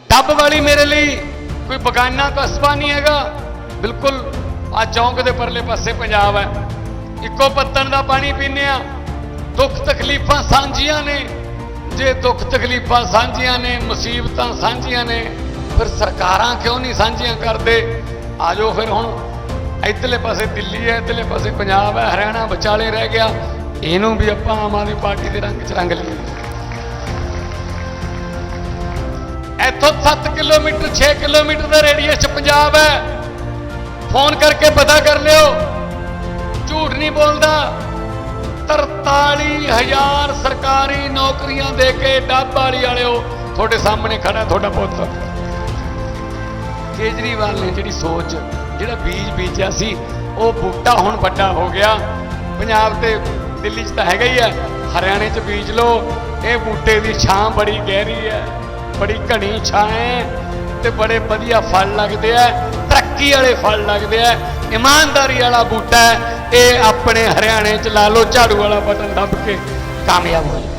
ਡੱਬ ਵਾਲੀ ਮੇਰੇ ਲਈ ਕੋਈ ਬਗਾਨਾ ਕਸਬਾ ਨਹੀਂ ਹੈਗਾ। ਬਿਲਕੁਲ ਆ ਚੌਂਕ ਦੇ ਪਰਲੇ ਪਾਸੇ ਪੰਜਾਬ ਹੈ। ਇੱਕੋ ਪੱਤਣ ਦਾ ਪਾਣੀ ਪੀਂਦੇ ਆ ਦੁੱਖ ਤਕਲੀਫਾਂ ਸਾਂਝੀਆਂ ਨੇ। ਜੇ ਦੁੱਖ ਤਕਲੀਫਾਂ ਸਾਂਝੀਆਂ ਨੇ, ਮੁਸੀਬਤਾਂ ਸਾਂਝੀਆਂ ਨੇ, ਫਿਰ ਸਰਕਾਰਾਂ ਕਿਉਂ ਨਹੀਂ ਸਾਂਝੀਆਂ ਕਰਦੇ? ਆਜੋ ਫਿਰ ਹੁਣ। ਇੱਧਰਲੇ ਪਾਸੇ ਦਿੱਲੀ ਹੈ, ਇੱਧਰਲੇ ਪਾਸੇ ਪੰਜਾਬ ਹੈ, ਹਰਿਆਣਾ ਵਿਚਾਲੇ ਰਹਿ ਗਿਆ। ਇਹਨੂੰ ਵੀ ਆਪਾਂ ਆਮ ਆਦਮੀ ਪਾਰਟੀ ਦੇ ਰੰਗ 'ਚ ਰੰਗ ਲਈਏ। ਇੱਥੋਂ 7 ਕਿਲੋਮੀਟਰ 6 ਕਿਲੋਮੀਟਰ ਦਾ ਰੇਡੀਅਸ 'ਚ ਪੰਜਾਬ ਹੈ। ਫੋਨ ਕਰਕੇ ਪਤਾ ਕਰ ਲਿਓ। ਝੂਠ ਨਹੀਂ ਬੋਲਦਾ। 43000 ਸਰਕਾਰੀ ਨੌਕਰੀਆਂ ਦੇ ਕੇ ਡੱਬ ਵਾਲੀ ਵਾਲਿਓ ਤੁਹਾਡੇ ਸਾਹਮਣੇ ਖੜਾ ਤੁਹਾਡਾ ਪੁੱਤ। ਕੇਜਰੀਵਾਲ ਨੇ ਜਿਹੜੀ ਸੋਚ, ਜਿਹੜਾ ਬੀਜ ਬੀਜਿਆ ਸੀ, ਉਹ ਬੂਟਾ ਹੁਣ ਵੱਡਾ ਹੋ ਗਿਆ। ਪੰਜਾਬ ਤੇ ਦਿੱਲੀ 'ਚ ਤਾਂ ਹੈਗਾ ਹੀ ਹੈ। ਹਰਿਆਣੇ 'ਚ ਬੀਜ ਲਓ। ਇਹ ਬੂਟੇ ਦੀ ਛਾਂ ਬੜੀ ਗਹਿਰੀ ਹੈ। ਬੜੀ ਘਣੀ ਛਾਂ ਹੈ ਤੇ ਬੜੇ ਵਧੀਆ ਫਲ ਲੱਗਦੇ ਆ, ਤਰੱਕੀ ਵਾਲੇ ਫਲ ਲੱਗਦੇ ਆ। ਇਮਾਨਦਾਰੀ ਵਾਲਾ ਬੂਟਾ ਹੈ, ਇਹ ਆਪਣੇ ਹਰਿਆਣੇ 'ਚ ਲਾ ਲਓ, ਝਾੜੂ ਵਾਲਾ ਬਟਨ ਦੱਬ ਕੇ ਕਾਮਯਾਬ ਹੋ ਜਾਓ।